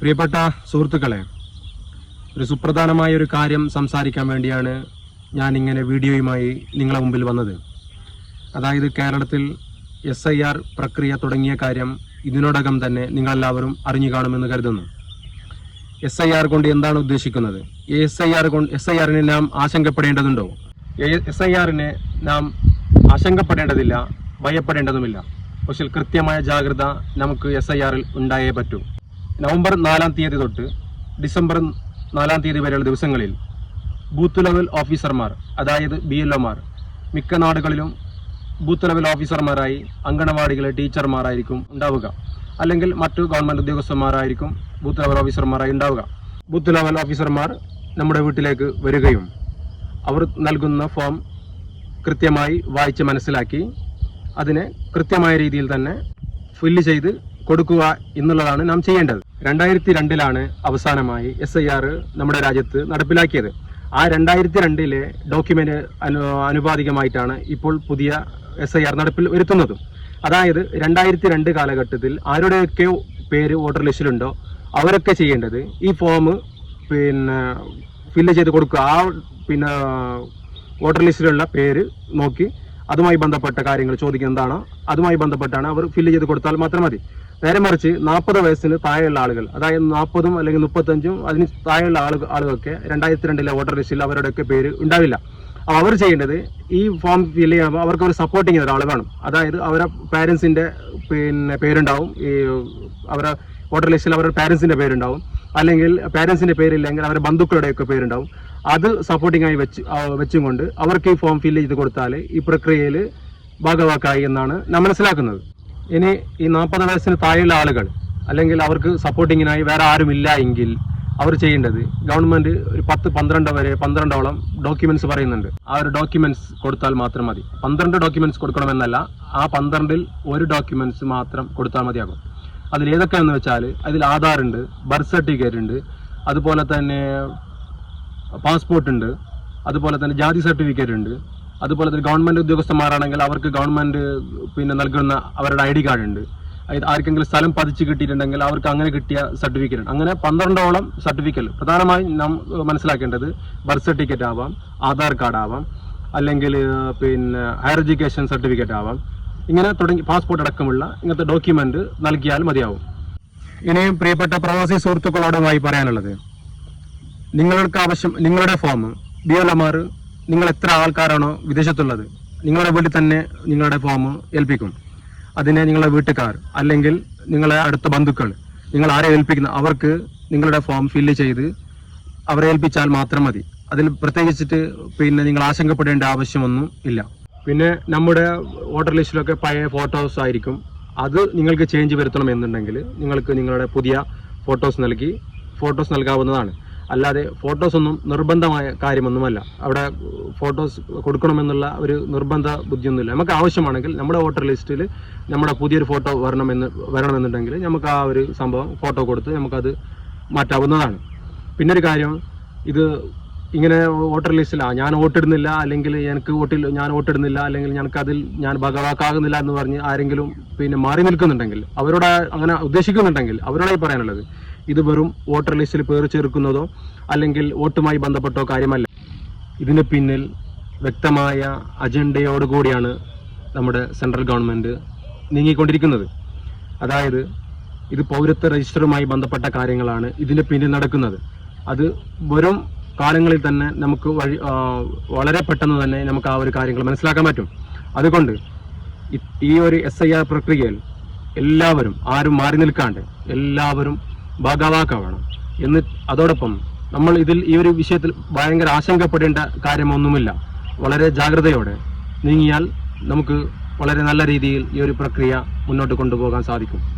പ്രിയപ്പെട്ട സുഹൃത്തുക്കളെ ഒരു സുപ്രധാനമായ ഒരു കാര്യം സംസാരിക്കാൻ വേണ്ടിയാണ് ഞാൻ ഇങ്ങനെ വീഡിയോയുമായി നിങ്ങളെ മുമ്പിൽ വന്നത്. അതായത് കേരളത്തിൽ എസ് ഐ ആർ പ്രക്രിയ തുടങ്ങിയ കാര്യം ഇതിനോടകം തന്നെ നിങ്ങളെല്ലാവരും അറിഞ്ഞു കാണുമെന്ന് കരുതുന്നു. എസ് ഐ ആർ കൊണ്ട് എന്താണ് ഉദ്ദേശിക്കുന്നത്? എസ് ഐ ആർ കൊണ്ട് എസ് ഐ ആറിനെ നാം ആശങ്കപ്പെടേണ്ടതുണ്ടോ? എസ് ഐ ആറിനെ നാം ആശങ്കപ്പെടേണ്ടതില്ല ഭയപ്പെടേണ്ടതുമില്ല. പക്ഷേ കൃത്യമായ ജാഗ്രത നമുക്ക് എസ് ഐ ആറിൽ ഉണ്ടായേ പറ്റൂ. നവംബർ നാലാം തീയതി തൊട്ട് ഡിസംബർ നാലാം തീയതി വരെയുള്ള ദിവസങ്ങളിൽ ബൂത്ത് ലെവൽ ഓഫീസർമാർ അതായത് ബി എൽ ഒമാർ മിക്ക നാടുകളിലും ബൂത്ത് ലെവൽ ഓഫീസർമാരായി അങ്കണവാടികളെ ടീച്ചർമാരായിരിക്കും ഉണ്ടാവുക. അല്ലെങ്കിൽ മറ്റു ഗവൺമെന്റ് ഉദ്യോഗസ്ഥന്മാരായിരിക്കും ബൂത്ത് ലെവൽ ഓഫീസർമാരായി ഉണ്ടാവുക. ബൂത്ത് ലെവൽ ഓഫീസർമാർ നമ്മുടെ വീട്ടിലേക്ക് വരികയും അവർ നൽകുന്ന ഫോം കൃത്യമായി വായിച്ച് മനസ്സിലാക്കി അതിനെ കൃത്യമായ രീതിയിൽ തന്നെ ഫില്ല് ചെയ്ത് കൊടുക്കുക എന്നുള്ളതാണ് നാം ചെയ്യേണ്ടത്. രണ്ടായിരത്തി രണ്ടിലാണ് അവസാനമായി എസ് ഐ ആർ നമ്മുടെ രാജ്യത്ത് നടപ്പിലാക്കിയത്. ആ രണ്ടായിരത്തി രണ്ടിലെ ഡോക്യുമെന്റ് അനു അനുപാതികമായിട്ടാണ് ഇപ്പോൾ പുതിയ എസ് ഐ ആർ നടപ്പിൽ വരുത്തുന്നതും. അതായത് രണ്ടായിരത്തി രണ്ട് കാലഘട്ടത്തിൽ ആരുടെയൊക്കെ പേര് വോട്ടർ ലിസ്റ്റിലുണ്ടോ അവരൊക്കെ ചെയ്യേണ്ടത് ഈ ഫോം പിന്നെ ഫില്ല് ചെയ്ത് കൊടുക്കുക. ആ പിന്നെ വോട്ടർ ലിസ്റ്റിലുള്ള പേര് നോക്കി അതുമായി ബന്ധപ്പെട്ട കാര്യങ്ങൾ ചോദിക്കുന്നതാണോ? അതുമായി ബന്ധപ്പെട്ടാണ് അവർ ഫില്ല് ചെയ്ത് കൊടുത്താൽ മാത്രം മതി. നേരെ മറിച്ച് നാൽപ്പത് വയസ്സിന് താഴെയുള്ള ആളുകൾ അതായത് നാൽപ്പതും അല്ലെങ്കിൽ മുപ്പത്തഞ്ചും അതിന് താഴെയുള്ള ആളുകൾ ആളുകളൊക്കെ രണ്ടായിരത്തി രണ്ടിലെ വോട്ടർ ലിസ്റ്റിൽ അവരുടെയൊക്കെ പേര് ഉണ്ടാവില്ല. അപ്പോൾ അവർ ചെയ്യേണ്ടത് ഈ ഫോം ഫില്ല് ചെയ്യുമ്പോൾ അവർക്ക് ഒരു സപ്പോർട്ടിങ് ഒരാൾ വേണം. അതായത് അവരെ പാരൻസിന്റെ പിന്നെ പേരുണ്ടാവും. ഈ അവരെ വോട്ടർ ലിസ്റ്റിൽ അവരുടെ പാരൻസിന്റെ പേരുണ്ടാവും. അല്ലെങ്കിൽ പാരൻസിന്റെ പേരില്ലെങ്കിൽ അവരുടെ ബന്ധുക്കളുടെയൊക്കെ പേരുണ്ടാവും. അത് സപ്പോർട്ടിംഗ് ആയി വെച്ച് വെച്ചും കൊണ്ട് അവർക്ക് ഈ ഫോം ഫില്ല് ചെയ്ത് കൊടുത്താൽ ഈ പ്രക്രിയയിൽ ഭാഗവാക്കായി എന്നാണ് നാം മനസ്സിലാക്കുന്നത്. ഇനി ഈ നാൽപ്പത് വയസ്സിന് താഴെയുള്ള ആളുകൾ അല്ലെങ്കിൽ അവർക്ക് സപ്പോർട്ടിങ്ങിനായി വേറെ ആരും ഇല്ല എങ്കിൽ അവർ ചെയ്യേണ്ടത് ഗവൺമെന്റ് ഒരു പത്ത് പന്ത്രണ്ട് വരെ പന്ത്രണ്ടോളം ഡോക്യുമെന്റ്സ് പറയുന്നുണ്ട്. ആ ഒരു ഡോക്യുമെന്റ്സ് കൊടുത്താൽ മാത്രം മതി. പന്ത്രണ്ട് ഡോക്യുമെന്റ്സ് കൊടുക്കണമെന്നല്ല ആ പന്ത്രണ്ടിൽ ഒരു ഡോക്യുമെന്റ്സ് മാത്രം കൊടുത്താൽ മതിയാകും. അതിൽ ഏതൊക്കെയാണെന്ന് വെച്ചാൽ അതിൽ ആധാർ ഉണ്ട് ബർത്ത് സർട്ടിഫിക്കറ്റ് ഉണ്ട് അതുപോലെ തന്നെ പാസ്പോർട്ട് ഉണ്ട് അതുപോലെ തന്നെ ജാതി സർട്ടിഫിക്കറ്റ് ഉണ്ട് അതുപോലെ തന്നെ ഗവൺമെന്റ് ഉദ്യോഗസ്ഥന്മാരാണെങ്കിൽ അവർക്ക് ഗവൺമെന്റ് പിന്നെ നൽകുന്ന അവരുടെ ഐ ഡി കാർഡ് ഉണ്ട്. ആർക്കെങ്കിലും സ്ഥലം പതിച്ച് കിട്ടിയിട്ടുണ്ടെങ്കിൽ അവർക്ക് അങ്ങനെ കിട്ടിയ സർട്ടിഫിക്കറ്റ് അങ്ങനെ പന്ത്രണ്ടോളം സർട്ടിഫിക്കറ്റ് പ്രധാനമായും നാം മനസ്സിലാക്കേണ്ടത് ബർത്ത് സർട്ടിഫിക്കറ്റ് ആവാം ആധാർ കാർഡ് ആവാം അല്ലെങ്കിൽ പിന്നെ ഹയർ എഡ്യൂക്കേഷൻ സർട്ടിഫിക്കറ്റ് ആവാം. ഇങ്ങനെ തുടങ്ങി പാസ്പോർട്ട് അടക്കമുള്ള ഇങ്ങനത്തെ ഡോക്യുമെന്റ് നൽകിയാൽ മതിയാവും. ഇനിയും പ്രിയപ്പെട്ട പ്രവാസി സുഹൃത്തുക്കളോടുമായി പറയാനുള്ളത് നിങ്ങൾക്ക് ആവശ്യം നിങ്ങളുടെ ഫോം ബി എൽ എമാർ നിങ്ങൾ എത്ര ആൾക്കാരാണോ വിദേശത്തുള്ളത് നിങ്ങളുടെ വീട്ടിൽ തന്നെ നിങ്ങളുടെ ഫോം ഏൽപ്പിക്കും. അതിനെ നിങ്ങളുടെ വീട്ടുകാർ അല്ലെങ്കിൽ നിങ്ങളെ അടുത്ത ബന്ധുക്കൾ നിങ്ങൾ ആരെ ഏൽപ്പിക്കുന്ന അവർക്ക് നിങ്ങളുടെ ഫോം ഫില്ല് ചെയ്ത് അവരെ ഏൽപ്പിച്ചാൽ മാത്രം മതി. അതിൽ പ്രത്യേകിച്ചിട്ട് പിന്നെ നിങ്ങൾ ആശങ്കപ്പെടേണ്ട ആവശ്യമൊന്നും ഇല്ല. പിന്നെ നമ്മുടെ വോട്ടർ ലിസ്റ്റിലൊക്കെ പഴയ ഫോട്ടോസ് ആയിരിക്കും. അത് നിങ്ങൾക്ക് ചേഞ്ച് വരുത്തണം എന്നുണ്ടെങ്കിൽ നിങ്ങൾക്ക് നിങ്ങളുടെ പുതിയ ഫോട്ടോസ് നൽകി ഫോട്ടോസ് നൽകാവുന്നതാണ്. അല്ലാതെ ഫോട്ടോസ് ഒന്നും നിർബന്ധമായ കാര്യമൊന്നുമല്ല. അവിടെ ഫോട്ടോസ് കൊടുക്കണമെന്നുള്ള ഒരു നിർബന്ധ ബുദ്ധിയൊന്നുമില്ല. നമുക്ക് ആവശ്യമാണെങ്കിൽ നമ്മുടെ വോട്ടർ ലിസ്റ്റിൽ നമ്മുടെ പുതിയൊരു ഫോട്ടോ വരണമെന്ന് വരണമെന്നുണ്ടെങ്കിൽ നമുക്ക് ആ ഒരു സംഭവം ഫോട്ടോ കൊടുത്ത് നമുക്കത് മാറ്റാവുന്നതാണ്. പിന്നെ ഒരു കാര്യം ഇത് ഇങ്ങനെ വോട്ടർ ലിസ്റ്റിലാണ് ഞാൻ വോട്ടിടുന്നില്ല അല്ലെങ്കിൽ എനിക്ക് വോട്ടിൽ ഞാൻ വോട്ടിടുന്നില്ല അല്ലെങ്കിൽ ഞങ്ങൾക്ക് അതിൽ ഞാൻ ഭാഗവാക്കാകുന്നില്ല എന്ന് പറഞ്ഞ് ആരെങ്കിലും പിന്നെ മാറി നിൽക്കുന്നുണ്ടെങ്കിൽ അവരോട് അങ്ങനെ ഉദ്ദേശിക്കുന്നുണ്ടെങ്കിൽ അവരോടായി പറയാനുള്ളത് ഇത് വെറും വോട്ടർ ലിസ്റ്റിൽ പേർ ചേർക്കുന്നതോ അല്ലെങ്കിൽ വോട്ടുമായി ബന്ധപ്പെട്ടോ കാര്യമല്ല. ഇതിന് പിന്നിൽ വ്യക്തമായ അജണ്ടയോടുകൂടിയാണ് നമ്മുടെ സെൻട്രൽ ഗവൺമെന്റ് നീങ്ങിക്കൊണ്ടിരിക്കുന്നത്. അതായത് ഇത് പൗരത്വ രജിസ്റ്ററുമായി ബന്ധപ്പെട്ട കാര്യങ്ങളാണ് ഇതിന് പിന്നിൽ നടക്കുന്നത്. അത് വെറും കാലങ്ങളിൽ തന്നെ നമുക്ക് വഴി വളരെ പെട്ടെന്ന് തന്നെ നമുക്ക് ആ ഒരു കാര്യങ്ങൾ മനസ്സിലാക്കാൻ പറ്റും. അതുകൊണ്ട് ഈ ഒരു എസ് ഐ ആർ പ്രക്രിയയിൽ എല്ലാവരും ആരും മാറി നിൽക്കാണ്ട് എല്ലാവരും ഭാഗവാക്കാവണം എന്ന് അതോടൊപ്പം നമ്മൾ ഇതിൽ ഈ ഒരു വിഷയത്തിൽ ഭയങ്കര ആശങ്കപ്പെടേണ്ട കാര്യമൊന്നുമില്ല. വളരെ ജാഗ്രതയോടെ നീങ്ങിയാൽ നമുക്ക് വളരെ നല്ല രീതിയിൽ ഈ ഒരു പ്രക്രിയ മുന്നോട്ട് കൊണ്ടുപോകാൻ സാധിക്കും.